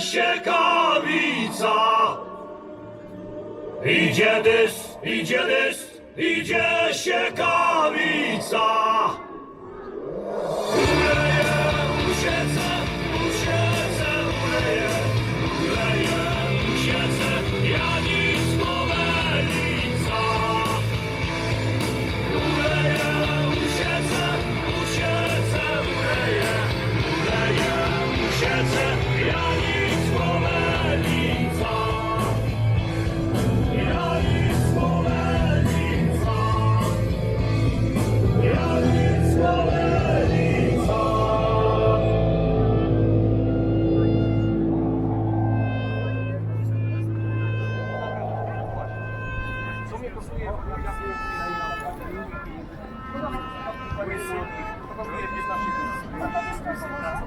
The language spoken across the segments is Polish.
niesie kawica. Idzie dys, idzie dys, idzie siekawica.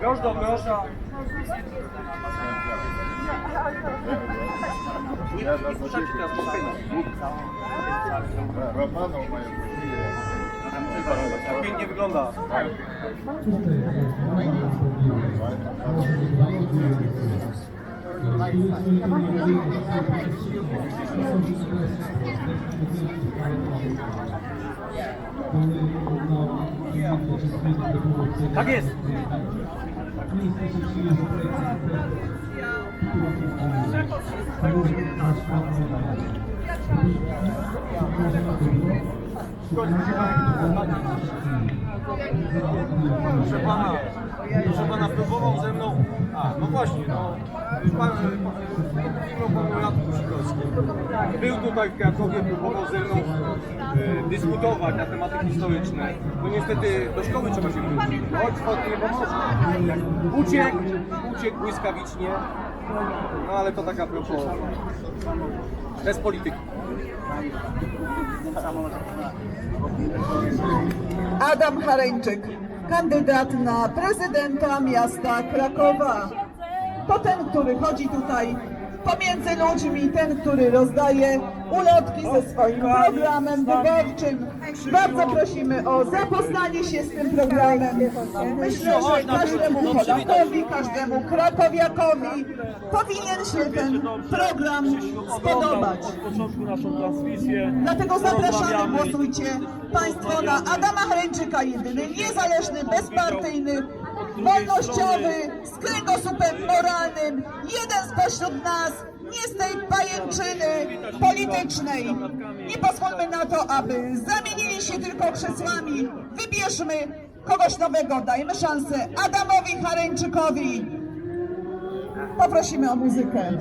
Grosz do grosza. Nie, nie puszczacie teraz spokojnie. Romanów mają. Jak pięknie wygląda. Tak jest. Já Proszę pana, proszę pana próbował ze mną. A, no właśnie, no. Pan, pan, mówił panu Radku. Był tutaj w Krakowie, próbował ze mną e, dyskutować na tematy historyczne. No niestety do szkoły trzeba się wrócić. Oxford nie pomoże. Uciekł, uciekł błyskawicznie. No ale to taka propos. Bez polityki. Adam Hareńczyk, kandydat na prezydenta miasta Krakowa. To ten, który chodzi tutaj pomiędzy ludźmi, ten, który rozdaje ulotki ze swoim programem wyborczym. Bardzo prosimy o zapoznanie się z tym programem. Myślę, że każdemu Polakowi, każdemu krakowiakowi powinien się ten program spodobać. Dlatego zapraszamy, głosujcie Państwo na Adama Hareńczyka, jedyny niezależny, bezpartyjny, wolnościowy, z kręgosłupem moralnym, jeden spośród nas, nie z tej pajęczyny politycznej. Nie pozwólmy na to, aby zamienili się tylko krzesłami. Wybierzmy kogoś nowego, dajmy szansę Adamowi Hareńczykowi. Poprosimy o muzykę.